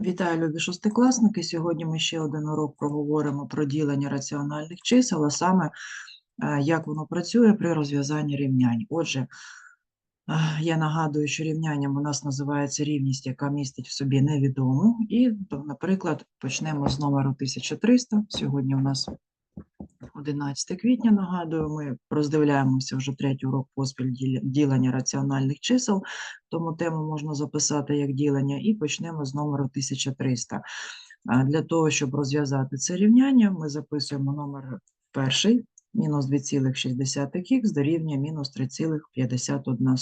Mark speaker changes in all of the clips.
Speaker 1: Вітаю, любі шостикласники. Сьогодні ми ще один урок проговоримо про ділення раціональних чисел, а саме е, як воно працює при розв'язанні рівнянь. Отже, е, я нагадую, що рівнянням у нас називається рівність, яка містить в собі невідому. І, наприклад, почнемо з номеру 1300. Сьогодні у нас 11 квітня, нагадую, ми роздивляємося вже третій урок поспіль ділення раціональних чисел, тому тему можна записати як ділення, і почнемо з номеру 1300. А Для того, щоб розв'язати це рівняння, ми записуємо номер перший, мінус 2,6х дорівнює мінус 3,51.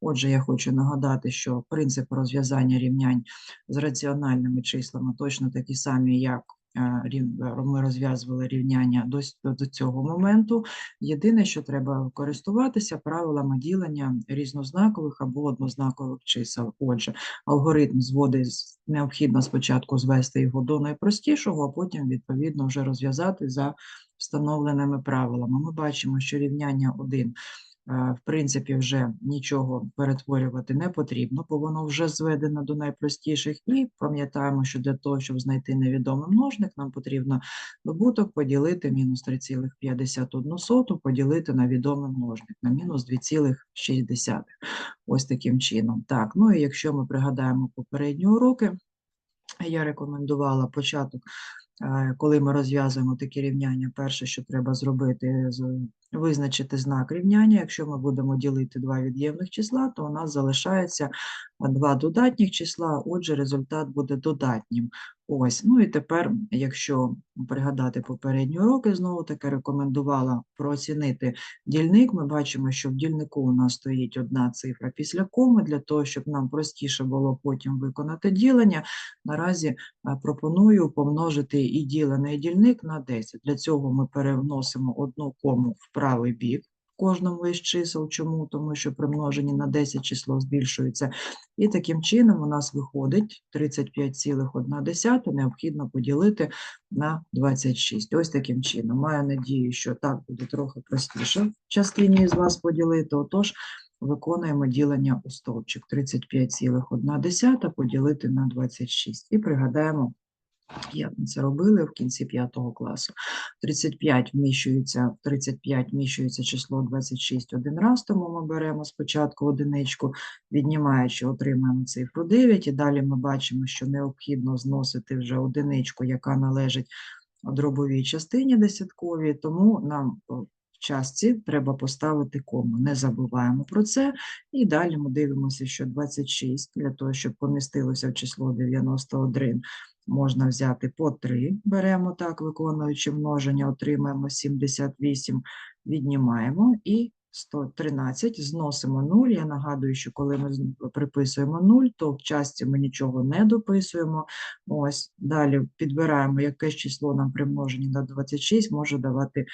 Speaker 1: Отже, я хочу нагадати, що принцип розв'язання рівнянь з раціональними числами точно такі самі, як ми розв'язували рівняння до, до цього моменту. Єдине, що треба користуватися правилами ділення різнознакових або однознакових чисел. Отже, алгоритм зводи необхідно спочатку звести його до найпростішого, а потім, відповідно, вже розв'язати за встановленими правилами. Ми бачимо, що рівняння 1 в принципі, вже нічого перетворювати не потрібно, бо воно вже зведено до найпростіших. І пам'ятаємо, що для того, щоб знайти невідомий множник, нам потрібно добуток поділити мінус 3,51 поділити на відомий множник, на мінус 2,6. Ось таким чином. Так, ну і якщо ми пригадаємо попередні уроки, я рекомендувала початок, коли ми розв'язуємо такі рівняння, перше, що треба зробити, визначити знак рівняння. Якщо ми будемо ділити два від'ємних числа, то у нас залишається два додатніх числа, отже, результат буде додатнім. Ось, ну і тепер, якщо пригадати попередні уроки, знову таки рекомендувала прооцінити дільник. Ми бачимо, що в дільнику у нас стоїть одна цифра після коми, для того, щоб нам простіше було потім виконати ділення. Наразі пропоную помножити і ділений дільник на 10. Для цього ми переносимо одну кому в правий бік кожному із чисел. Чому? Тому що при множенні на 10 число збільшується. І таким чином у нас виходить 35,1 необхідно поділити на 26. Ось таким чином. Маю надію, що так буде трохи простіше в частині з вас поділити. Отож, виконуємо ділення у стовпчик. 35,1 поділити на 26. І пригадаємо, як ми це робили в кінці 5 класу. 35 вміщується, 35 вміщується число 26 один раз, тому ми беремо спочатку одиничку, віднімаючи, отримаємо цифру 9, і далі ми бачимо, що необхідно зносити вже одиничку, яка належить дробовій частині десятковій, тому нам частці треба поставити кому. Не забуваємо про це. І далі ми дивимося, що 26 для того, щоб помістилося в число 91, можна взяти по 3, беремо так, виконуючи множення, отримаємо 78, віднімаємо і 113, зносимо 0. Я нагадую, що коли ми приписуємо 0, то в частці ми нічого не дописуємо. Ось, далі підбираємо, яке число нам при множенні на 26 може давати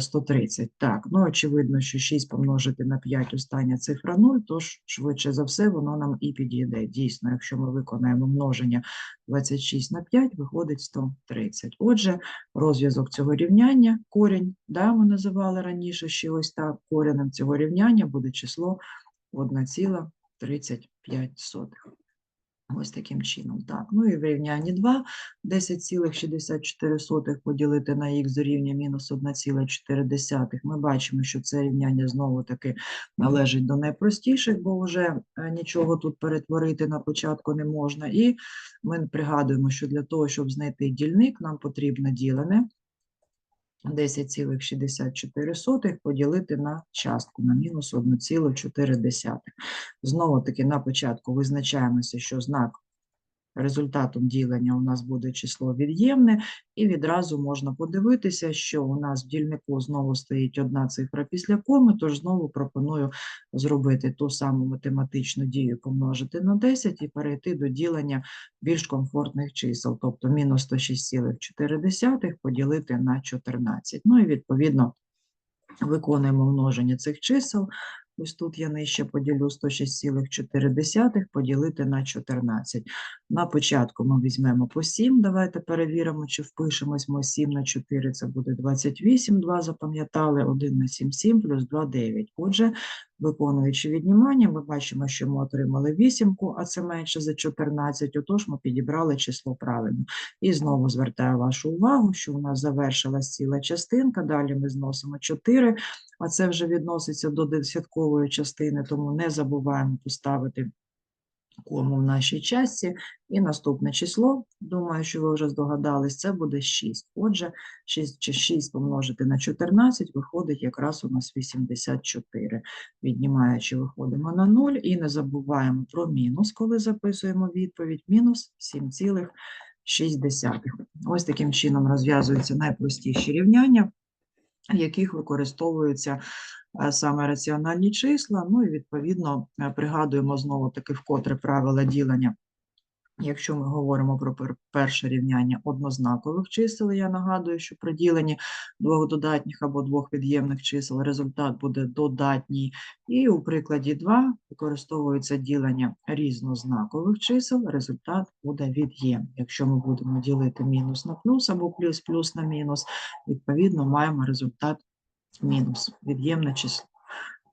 Speaker 1: 130. Так, ну очевидно, що 6 помножити на 5 остання цифра 0, тож швидше за все воно нам і підійде. Дійсно, якщо ми виконаємо множення 26 на 5, виходить 130. Отже, розв'язок цього рівняння, корінь, да, ми називали раніше ще ось так, коренем цього рівняння буде число 1,35. Ось таким чином. Так, ну і в рівнянні 2 10,64 поділити на х дорівнює мінус 1,4. Ми бачимо, що це рівняння знову таки належить до найпростіших, бо вже е, нічого тут перетворити на початку не можна. І ми пригадуємо, що для того, щоб знайти дільник, нам потрібно ділене 10,64 поділити на частку на мінус 1,4. Знову таки на початку визначаємося, що знак результатом ділення у нас буде число від'ємне, і відразу можна подивитися, що у нас в дільнику знову стоїть одна цифра після коми, тож знову пропоную зробити ту саму математичну дію, помножити на 10 і перейти до ділення більш комфортних чисел, тобто мінус 106,4 поділити на 14. Ну і відповідно виконуємо множення цих чисел. Ось тут я нижче поділю 106,4 поділити на 14. На початку ми візьмемо по 7. Давайте перевіримо, чи впишемось ми 7 на 4, це буде 28, 2 запам'ятали, 1 на 7, 7, плюс 2, 9. Отже, Виконуючи віднімання, ми бачимо, що ми отримали вісімку, а це менше за 14, отож ми підібрали число правильно. І знову звертаю вашу увагу, що у нас завершилась ціла частинка, далі ми зносимо 4, а це вже відноситься до десяткової частини, тому не забуваємо поставити кому в нашій часті. І наступне число, думаю, що ви вже здогадались, це буде 6. Отже, 6, чи 6 помножити на 14 виходить якраз у нас 84. Віднімаючи, виходимо на 0 і не забуваємо про мінус, коли записуємо відповідь, мінус 7,6. Ось таким чином розв'язуються найпростіші рівняння, в яких використовуються е, саме раціональні числа. Ну і відповідно е, пригадуємо знову таки вкотре правила ділення. Якщо ми говоримо про перше рівняння однознакових чисел, я нагадую, що при діленні двох додатніх або двох від'ємних чисел результат буде додатній. І у прикладі 2 використовується ділення різнознакових чисел, результат буде від'ємний. Якщо ми будемо ділити мінус на плюс або плюс плюс на мінус, відповідно маємо результат мінус, від'ємне число.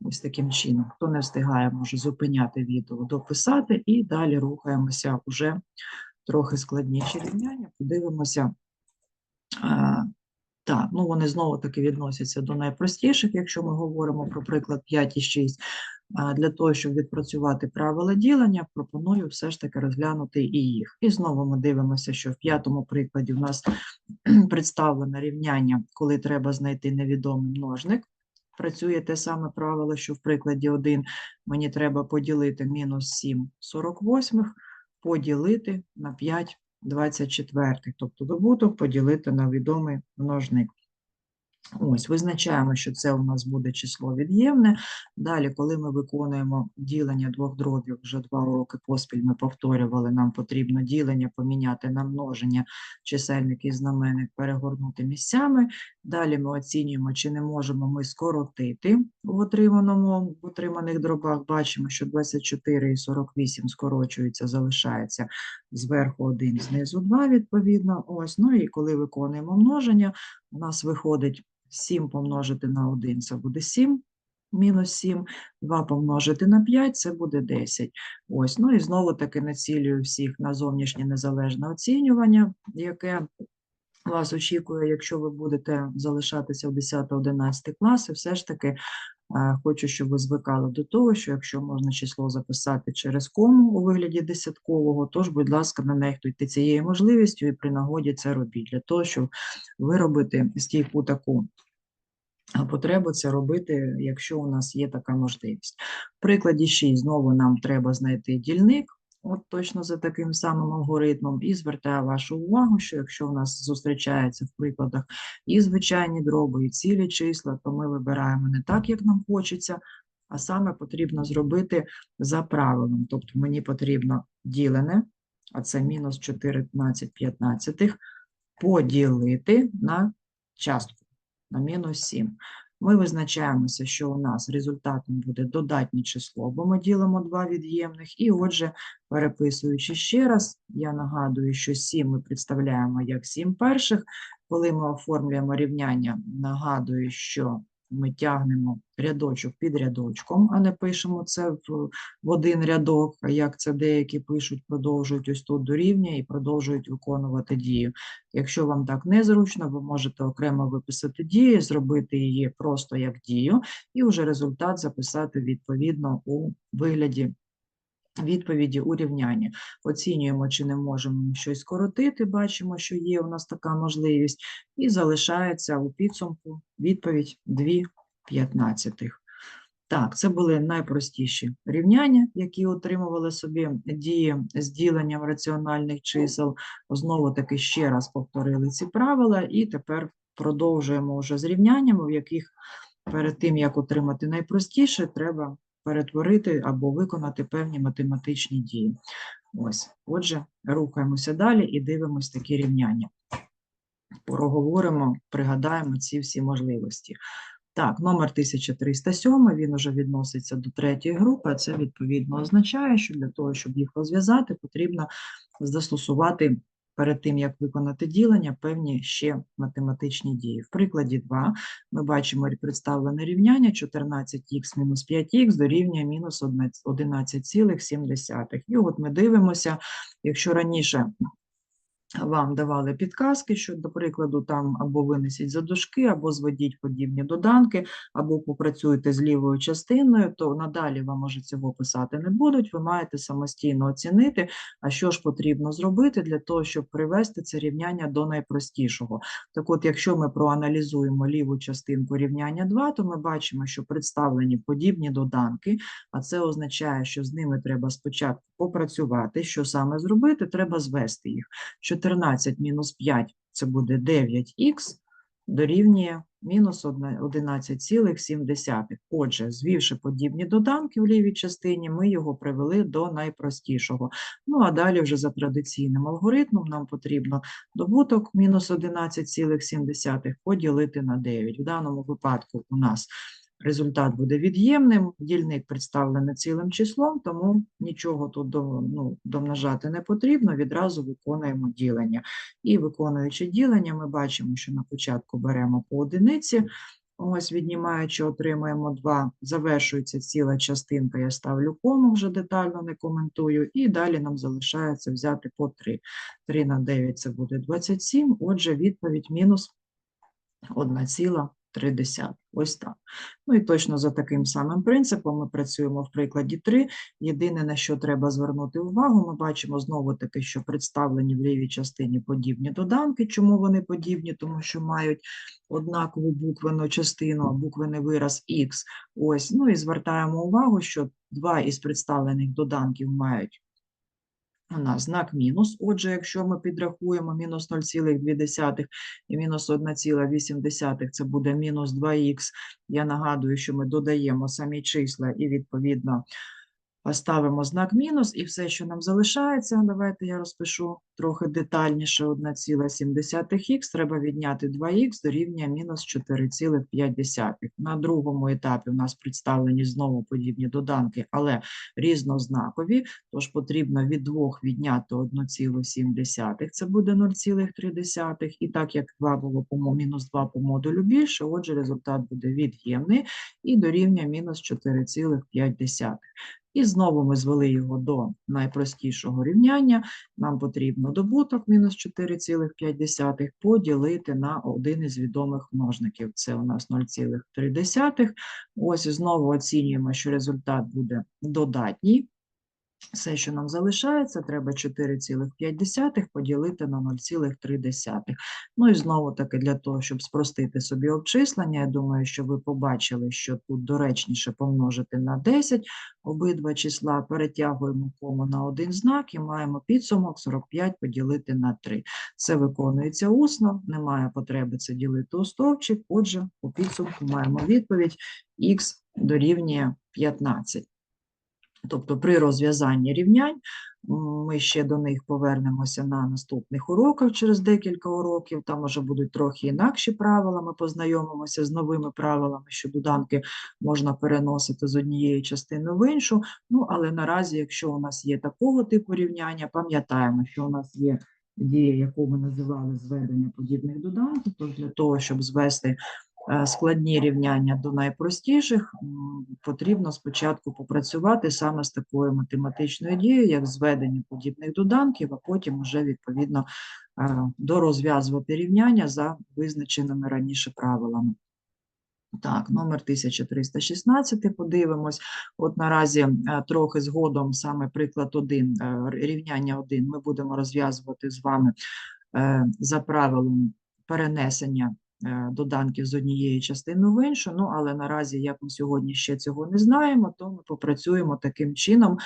Speaker 1: Ось таким чином. Хто не встигає, може зупиняти відео, дописати, і далі рухаємося вже трохи складніші рівняння. Подивимося. А, так, ну вони знову таки відносяться до найпростіших, якщо ми говоримо про приклад 5 і 6. А, Для того, щоб відпрацювати правила ділення, пропоную все ж таки розглянути і їх. І знову ми дивимося, що в п'ятому прикладі в нас представлено рівняння, коли треба знайти невідомий множник. Працює те саме правило, що в прикладі 1 мені треба поділити мінус 7 48, поділити на 5 24, тобто добуток поділити на відомий множник. Ось, визначаємо, що це у нас буде число від'ємне. Далі, коли ми виконуємо ділення двох дробів, вже два уроки поспіль ми повторювали, нам потрібно ділення поміняти на множення, чисельник і знаменник перегорнути місцями. Далі ми оцінюємо, чи не можемо ми скоротити в отриманому, в отриманих дробах. Бачимо, що 24 і 48 скорочуються, залишається зверху 1, знизу 2, відповідно. Ось, ну і коли виконуємо множення, у нас виходить 7 помножити на 1, це буде 7, мінус 7, 2 помножити на 5, це буде 10. Ось, ну і знову таки націлюю всіх на зовнішнє незалежне оцінювання, яке вас очікує, якщо ви будете залишатися в 10-11 класи, все ж таки хочу, щоб ви звикали до того, що якщо можна число записати через кому у вигляді десяткового, тож, будь ласка, не нехтуйте цією можливістю і при нагоді це робіть, для того, щоб виробити стійку таку потребу це робити, якщо у нас є така можливість. В прикладі 6 знову нам треба знайти дільник, от точно за таким самим алгоритмом, і звертаю вашу увагу, що якщо у нас зустрічається в прикладах і звичайні дроби, і цілі числа, то ми вибираємо не так, як нам хочеться, а саме потрібно зробити за правилом. Тобто мені потрібно ділене, а це мінус 14 п'ятнадцятих, поділити на частку на мінус 7. Ми визначаємося, що у нас результатом буде додатнє число, бо ми ділимо два від'ємних. І отже, переписуючи ще раз, я нагадую, що 7 ми представляємо як 7 перших. Коли ми оформлюємо рівняння, нагадую, що ми тягнемо рядочок під рядочком, а не пишемо це в, один рядок, як це деякі пишуть, продовжують ось тут дорівнює і продовжують виконувати дію. Якщо вам так незручно, ви можете окремо виписати дію, зробити її просто як дію, і вже результат записати відповідно у вигляді відповіді у рівнянні. Оцінюємо, чи не можемо щось скоротити, бачимо, що є у нас така можливість, і залишається у підсумку відповідь 2 п'ятнадцятих. Так, це були найпростіші рівняння, які отримували собі дії з діленням раціональних чисел. Знову таки ще раз повторили ці правила, і тепер продовжуємо вже з рівняннями, в яких перед тим, як отримати найпростіше, треба перетворити або виконати певні математичні дії. Ось, отже, рухаємося далі і дивимось такі рівняння. Проговоримо, пригадаємо ці всі можливості. Так, номер 1307, він уже відноситься до третьої групи, а це відповідно означає, що для того, щоб їх розв'язати, потрібно застосувати перед тим, як виконати ділення, певні ще математичні дії. В прикладі 2 ми бачимо представлене рівняння 14х мінус 5х дорівнює мінус 11,7. І от ми дивимося, якщо раніше вам давали підказки, що, до прикладу, там або винесіть за дужки, або зведіть подібні доданки, або попрацюйте з лівою частиною, то надалі вам може цього писати не будуть. Ви маєте самостійно оцінити, а що ж потрібно зробити для того, щоб привести це рівняння до найпростішого. Так от, якщо ми проаналізуємо ліву частинку рівняння 2, то ми бачимо, що представлені подібні доданки, а це означає, що з ними треба спочатку попрацювати. Що саме зробити? Треба звести їх. 14 мінус 5 це буде 9х, дорівнює мінус 11,7. Отже, звівши подібні доданки в лівій частині, ми його привели до найпростішого. Ну, а далі вже за традиційним алгоритмом нам потрібно добуток мінус 11,7 поділити на 9. В даному випадку у нас результат буде від'ємним, дільник представлений цілим числом, тому нічого тут до, ну, домножати не потрібно, відразу виконуємо ділення. І виконуючи ділення, ми бачимо, що на початку беремо по одиниці, ось віднімаючи, отримуємо 2, завершується ціла частинка, я ставлю кому, вже детально не коментую, і далі нам залишається взяти по 3. 3 на 9 це буде 27, отже, відповідь мінус 1,3. Ось так. Ну і точно за таким самим принципом ми працюємо в прикладі 3. Єдине, на що треба звернути увагу, ми бачимо знову таки, що представлені в лівій частині подібні доданки. Чому вони подібні? Тому що мають однакову буквену частину, буквений вираз Х. Ось. Ну і звертаємо увагу, що два із представлених доданків мають у нас знак мінус. Отже, якщо ми підрахуємо мінус 0,2 і мінус 1,8, це буде мінус 2х. Я нагадую, що ми додаємо самі числа і, відповідно, ставимо знак мінус, і все, що нам залишається, давайте я розпишу трохи детальніше, 1,7х, треба відняти 2х дорівнює мінус 4,5. На другому етапі у нас представлені знову подібні доданки, але різнознакові, тож потрібно від 2 відняти 1,7, це буде 0,3. І так як 2 було по мінус 2 по модулю більше, отже, результат буде від'ємний і дорівнює мінус 4,5. І знову ми звели його до найпростішого рівняння. Нам потрібно добуток мінус 4,5 поділити на один із відомих множників. Це у нас 0,3. Ось знову оцінюємо, що результат буде додатній. Все, що нам залишається, треба 4,5 поділити на 0,3. Ну і знову таки для того, щоб спростити собі обчислення, я думаю, що ви побачили, що тут доречніше помножити на 10 обидва числа, перетягуємо кому на один знак і маємо підсумок 45 поділити на 3. Це виконується усно, немає потреби це ділити у стовпчик, отже, по підсумку маємо відповідь х дорівнює 15. Тобто при розв'язанні рівнянь ми ще до них повернемося на наступних уроках через декілька уроків. Там вже будуть трохи інакші правила. Ми познайомимося з новими правилами, що доданки можна переносити з однієї частини в іншу. Ну, але наразі, якщо у нас є такого типу рівняння, пам'ятаємо, що у нас є дія, яку ми називали зведення подібних доданків. Тож для того, щоб звести складні рівняння до найпростіших, потрібно спочатку попрацювати саме з такою математичною дією, як зведення подібних доданків, а потім вже відповідно е, дорозв'язувати рівняння за визначеними раніше правилами. Так, номер 1316 подивимось. От наразі е, трохи згодом саме приклад 1, рівняння 1 ми будемо розв'язувати з вами е, за правилом перенесення е, доданків з однієї частини в іншу. Ну, але наразі, як ми сьогодні ще цього не знаємо, то ми попрацюємо таким чином.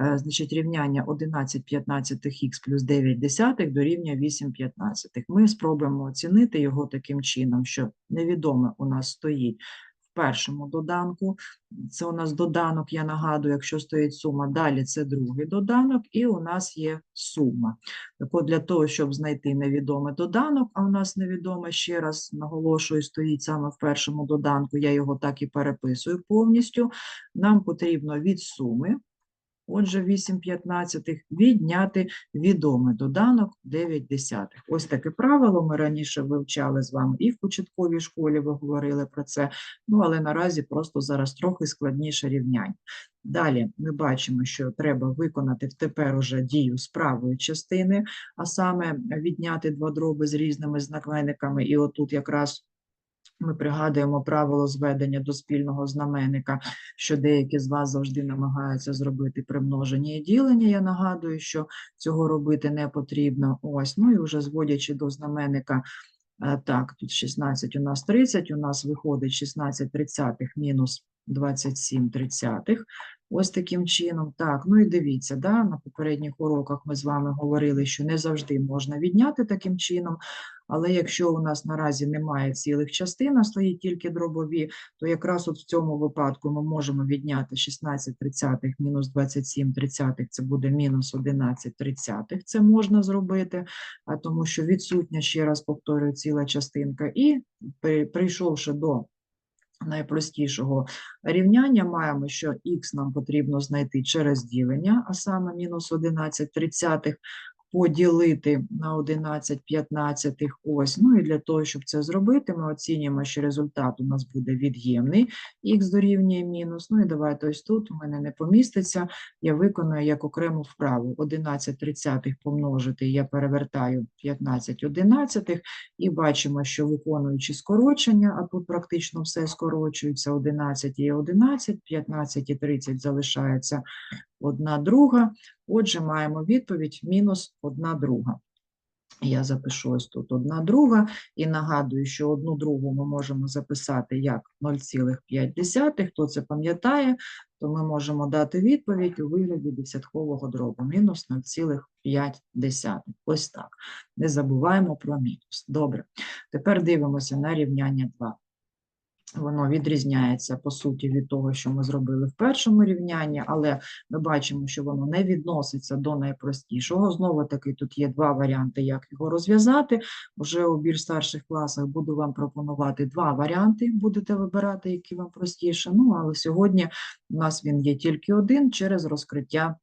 Speaker 1: Е, Значить, рівняння 11 15х плюс 9 десятих дорівнює 8 15. Ми спробуємо оцінити його таким чином, що невідоме у нас стоїть першому доданку. Це у нас доданок, я нагадую, якщо стоїть сума, далі це другий доданок, і у нас є сума. Так от для того, щоб знайти невідомий доданок, а у нас невідоме, ще раз наголошую, стоїть саме в першому доданку, я його так і переписую повністю, нам потрібно від суми Отже, 8 п'ятнадцятих відняти відомий доданок 9 десятих. Ось таке правило ми раніше вивчали з вами і в початковій школі ви говорили про це, ну але наразі просто зараз трохи складніше рівняння. Далі ми бачимо, що треба виконати тепер уже дію з правої частини, а саме відняти два дроби з різними знаменниками, і отут якраз ми пригадуємо правило зведення до спільного знаменника, що деякі з вас завжди намагаються зробити примноження і ділення. Я нагадую, що цього робити не потрібно. Ось, ну і вже зводячи до знаменника, е, так, тут 16 у нас 30, у нас виходить 16 тридцятих мінус 27 тридцятих. Ось таким чином. Так, ну і дивіться, да, на попередніх уроках ми з вами говорили, що не завжди можна відняти таким чином, але якщо у нас наразі немає цілих частин, а стоїть тільки дробові, то якраз от в цьому випадку ми можемо відняти 16 тридцятих мінус 27 тридцятих, це буде мінус 11 тридцятих, це можна зробити, тому що відсутня, ще раз повторюю, ціла частинка, і прийшовши до найпростішого рівняння, маємо, що х нам потрібно знайти через ділення, а саме мінус 11 тридцятих, поділити на 11 п'ятнадцятих ось. Ну і для того, щоб це зробити, ми оцінюємо, що результат у нас буде від'ємний, х дорівнює мінус. Ну і давайте ось тут у мене не поміститься, я виконую як окрему вправу. 11 тридцятих помножити, я перевертаю 15 одинадцятих, і бачимо, що виконуючи скорочення, а тут практично все скорочується, 11 і 11, 15 і 30 залишається одна друга. Отже, маємо відповідь мінус одна друга. Я запишу ось тут одна друга і нагадую, що одну другу ми можемо записати як 0,5. Хто це пам'ятає, то ми можемо дати відповідь у вигляді десяткового дробу мінус 0,5. Ось так. Не забуваємо про мінус. Добре. Тепер дивимося на рівняння 2. Воно відрізняється по суті від того, що ми зробили в першому рівнянні, але ми бачимо, що воно не відноситься до найпростішого. Знову таки, тут є два варіанти, як його розв'язати. Вже у більш старших класах буду вам пропонувати два варіанти, будете вибирати, які вам простіше. Ну, але сьогодні у нас він є тільки один через розкриття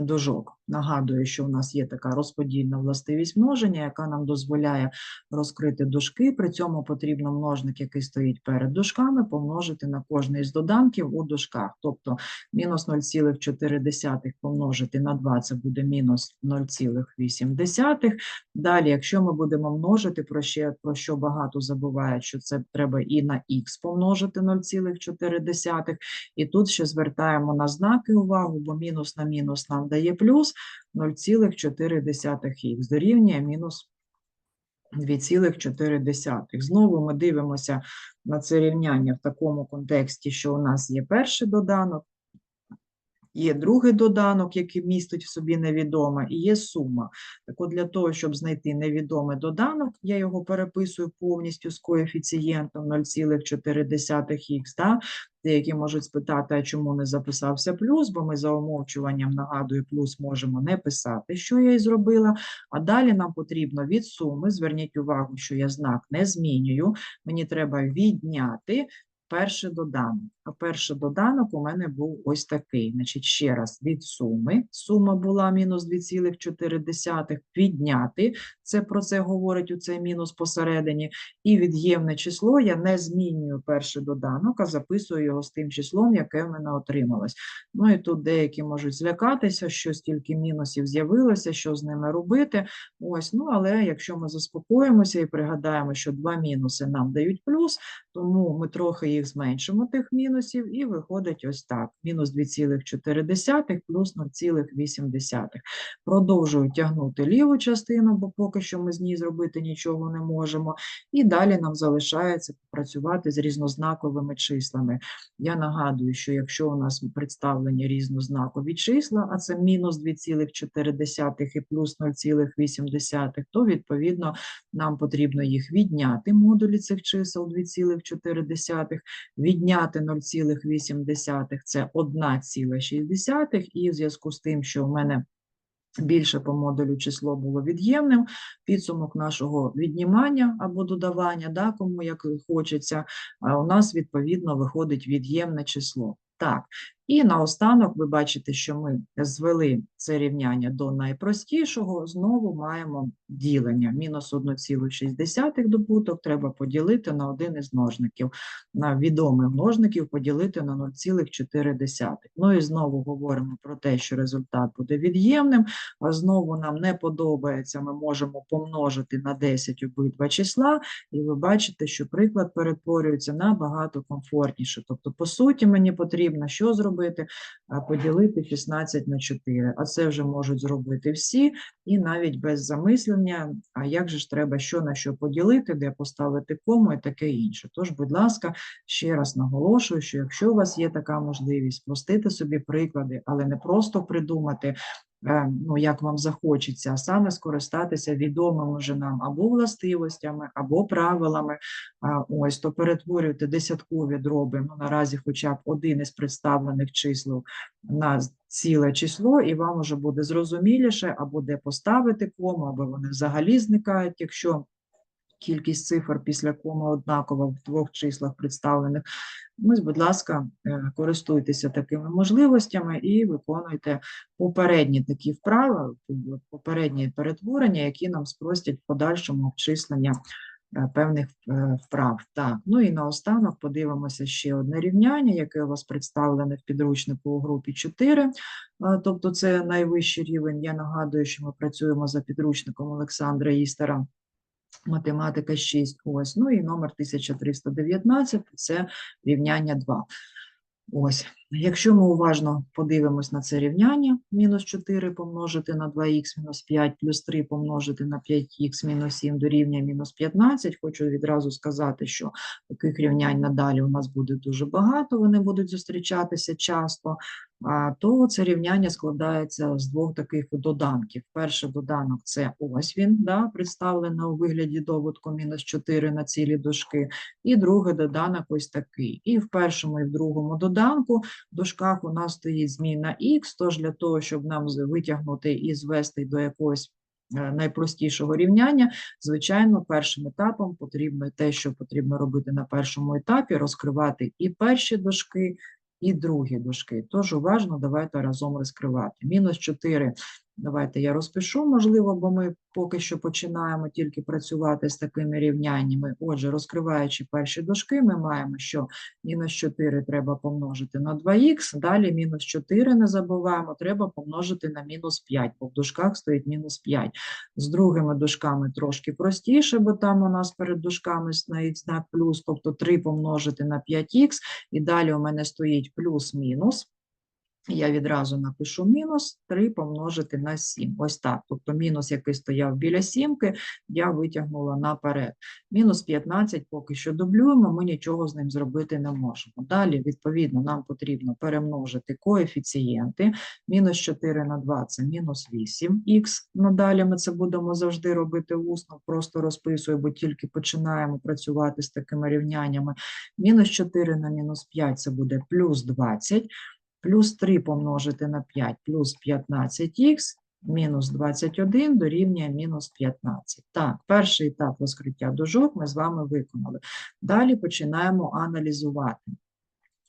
Speaker 1: дужок. Нагадую, що у нас є така розподільна властивість множення, яка нам дозволяє розкрити дужки. При цьому потрібно множник, який стоїть перед дужками, помножити на кожний з доданків у дужках. Тобто мінус 0,4 помножити на 2 – це буде мінус 0,8. Далі, якщо ми будемо множити, про, ще, про що багато забувають, що це треба і на х помножити 0,4. І тут ще звертаємо на знаки увагу, бо мінус на мінус нам дає плюс 0,4х дорівнює мінус 2,4. Знову ми дивимося на це рівняння в такому контексті, що у нас є перший доданок, є другий доданок, який містить в собі невідоме, і є сума. Так от для того, щоб знайти невідомий доданок, я його переписую повністю з коефіцієнтом 0,4х. Да? Деякі можуть спитати, а чому не записався плюс, бо ми за умовчуванням, нагадую, плюс можемо не писати, що я і зробила. А далі нам потрібно від суми, зверніть увагу, що я знак не змінюю, мені треба відняти перший доданок. Перший доданок у мене був ось такий. Значить, ще раз від суми. Сума була мінус 2,4, відняти. Це про це говорить у цей мінус посередині. І від'ємне число я не змінюю перший доданок, а записую його з тим числом, яке в мене отрималось. Ну і тут деякі можуть злякатися, що стільки мінусів з'явилося, що з ними робити. Ось, ну але якщо ми заспокоїмося і пригадаємо, що два мінуси нам дають плюс, тому ми трохи їх зменшимо, тих мінусів, і виходить ось так. Мінус 2,4 плюс 0,8. Продовжую тягнути ліву частину, бо поки що ми з ній зробити нічого не можемо. І далі нам залишається попрацювати з різнознаковими числами. Я нагадую, що якщо у нас представлені різнознакові числа, а це мінус 2,4 і плюс 0,8, то відповідно нам потрібно їх відняти, модулі цих чисел 2,4, відняти 0,8 – це 1,6, і в зв'язку з тим, що в мене більше по модулю число було від'ємним, підсумок нашого віднімання або додавання, да, кому як хочеться, у нас відповідно виходить від'ємне число. Так, І наостанок ви бачите, що ми звели це рівняння до найпростішого, знову маємо ділення. Мінус 1,6 добуток треба поділити на один із множників. На відомих множників поділити на 0,4. Ну і знову говоримо про те, що результат буде від'ємним, а знову нам не подобається, ми можемо помножити на 10 обидва числа, і ви бачите, що приклад перетворюється набагато комфортніше. Тобто, по суті, мені потрібно що зробити? А, Поділити 16 на 4. А це вже можуть зробити всі, і навіть без замислення, а як же ж треба що на що поділити, де поставити кому і таке інше. Тож, будь ласка, ще раз наголошую, що якщо у вас є така можливість, простити собі приклади, але не просто придумати, ну, як вам захочеться, а саме скористатися відомими вже нам або властивостями, або правилами, ось, то перетворюйте десяткові дроби, ну, наразі хоча б один із представлених чисел на ціле число, і вам уже буде зрозуміліше, або де поставити кому, або вони взагалі зникають, якщо кількість цифр після коми однакова в двох числах представлених. Ось, будь ласка, е, користуйтеся такими можливостями і виконуйте попередні такі вправи, попередні перетворення, які нам спростять в подальшому обчислення е, певних е, вправ. Так, ну і наостанок подивимося ще одне рівняння, яке у вас представлене в підручнику у групі 4. е, Тобто це найвищий рівень. Я нагадую, що ми працюємо за підручником Олександра Істера. Математика 6, ось. Ну і номер 1319 – це рівняння 2. Ось. Якщо ми уважно подивимось на це рівняння, мінус 4 помножити на 2х мінус 5 плюс 3 помножити на 5х мінус 7 дорівнює мінус 15, хочу відразу сказати, що таких рівнянь надалі у нас буде дуже багато, вони будуть зустрічатися часто, то це рівняння складається з двох таких доданків. Перший доданок – це ось він, да, представлений у вигляді доводку мінус 4 на цілі дужки, і другий доданок ось такий. І в першому, і в другому доданку в дужках у нас стоїть зміна х, тож для того, щоб нам витягнути і звести до якогось е, найпростішого рівняння, звичайно, першим етапом потрібно те, що потрібно робити на першому етапі, розкривати і перші дужки, і другі дужки. Тож уважно давайте разом розкривати. Мінус 4 Давайте я розпишу, можливо, бо ми поки що починаємо тільки працювати з такими рівняннями. Отже, розкриваючи перші дужки, ми маємо, що мінус 4 треба помножити на 2х, далі мінус 4, не забуваємо, треба помножити на мінус 5, бо в дужках стоїть мінус 5. З другими дужками трошки простіше, бо там у нас перед дужками стоїть знак плюс, тобто 3 помножити на 5х, і далі у мене стоїть плюс-мінус. Я відразу напишу мінус 3 помножити на 7. Ось так. Тобто мінус, який стояв біля сімки, я витягнула наперед. Мінус 15 поки що дублюємо, ми нічого з ним зробити не можемо. Далі, відповідно, нам потрібно перемножити коефіцієнти. Мінус 4 на 2 – це мінус 8х. Надалі ми це будемо завжди робити усно, просто розписую, бо тільки починаємо працювати з такими рівняннями. Мінус 4 на мінус 5 – це буде плюс 20 плюс 3 помножити на 5 плюс 15х мінус 21 дорівнює мінус 15. Так, перший етап розкриття дужок ми з вами виконали. Далі починаємо аналізувати.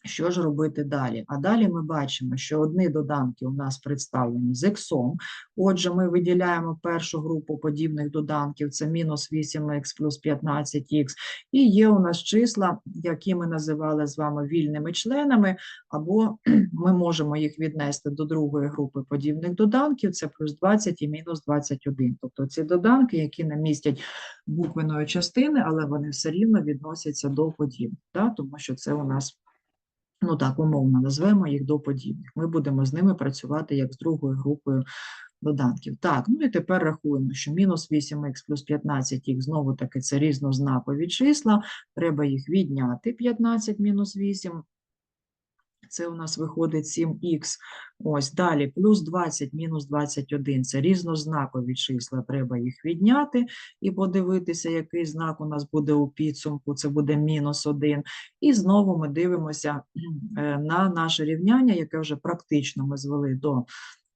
Speaker 1: Що ж робити далі? А далі ми бачимо, що одні доданки у нас представлені з іксом. Отже, ми виділяємо першу групу подібних доданків, це мінус 8х плюс 15х. І є у нас числа, які ми називали з вами вільними членами, або ми можемо їх віднести до другої групи подібних доданків, це плюс 20 і мінус 21. Тобто ці доданки, які не містять буквеної частини, але вони все рівно відносяться до подібних, да? тому що це у нас ну так, умовно назвемо їх до подібних. Ми будемо з ними працювати як з другою групою доданків. Так, ну і тепер рахуємо, що мінус 8х плюс 15х, знову таки, це різнознакові числа, треба їх відняти, 15 мінус 8, це у нас виходить 7х. Ось далі, плюс 20 мінус 21 – це різнознакові числа, треба їх відняти і подивитися, який знак у нас буде у підсумку, це буде мінус 1. І знову ми дивимося е, на наше рівняння, яке вже практично ми звели до,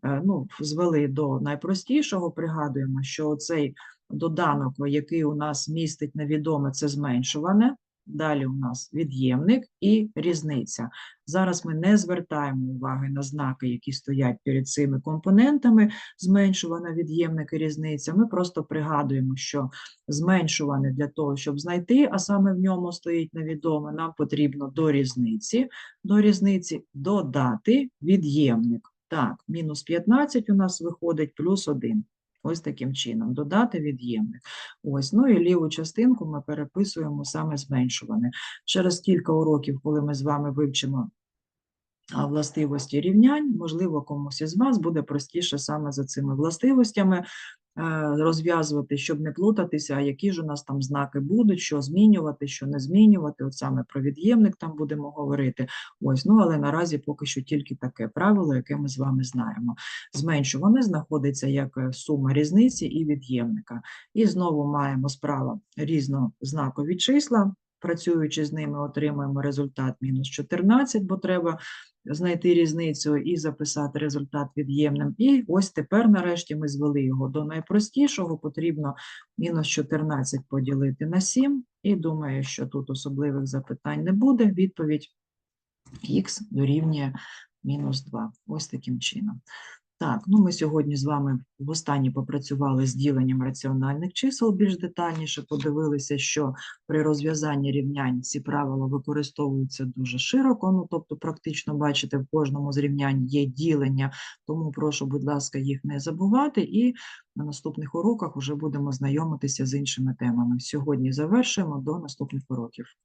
Speaker 1: е, ну, звели до найпростішого. Пригадуємо, що цей доданок, який у нас містить невідоме, це зменшуване Далі у нас від'ємник і різниця. Зараз ми не звертаємо уваги на знаки, які стоять перед цими компонентами, зменшувана від'ємник і різниця. Ми просто пригадуємо, що зменшуване для того, щоб знайти, а саме в ньому стоїть невідоме, нам потрібно до різниці, до різниці додати від'ємник. Так, мінус 15 у нас виходить плюс 1. Ось таким чином, додати від'ємник. Ось, ну і ліву частинку ми переписуємо саме зменшуване. Через кілька уроків, коли ми з вами вивчимо властивості рівнянь, можливо, комусь із вас буде простіше саме за цими властивостями розв'язувати, щоб не плутатися, а які ж у нас там знаки будуть, що змінювати, що не змінювати. От саме про від'ємник там будемо говорити. Ось, ну але наразі поки що тільки таке правило, яке ми з вами знаємо. Зменшуване знаходиться як е, сума різниці і від'ємника. І знову маємо справа різнознакові числа. Працюючи з ними, отримуємо результат мінус 14, бо треба знайти різницю і записати результат від'ємним. І ось тепер, нарешті, ми звели його до найпростішого. Потрібно мінус 14 поділити на 7. І думаю, що тут особливих запитань не буде. Відповідь х дорівнює мінус 2. Ось таким чином. Так, ну ми сьогодні з вами востаннє попрацювали з діленням раціональних чисел більш детальніше, подивилися, що при розв'язанні рівнянь ці правила використовуються дуже широко, ну тобто практично бачите, в кожному з рівнянь є ділення, тому прошу, будь ласка, їх не забувати, і на наступних уроках вже будемо знайомитися з іншими темами. Сьогодні завершуємо до наступних уроків.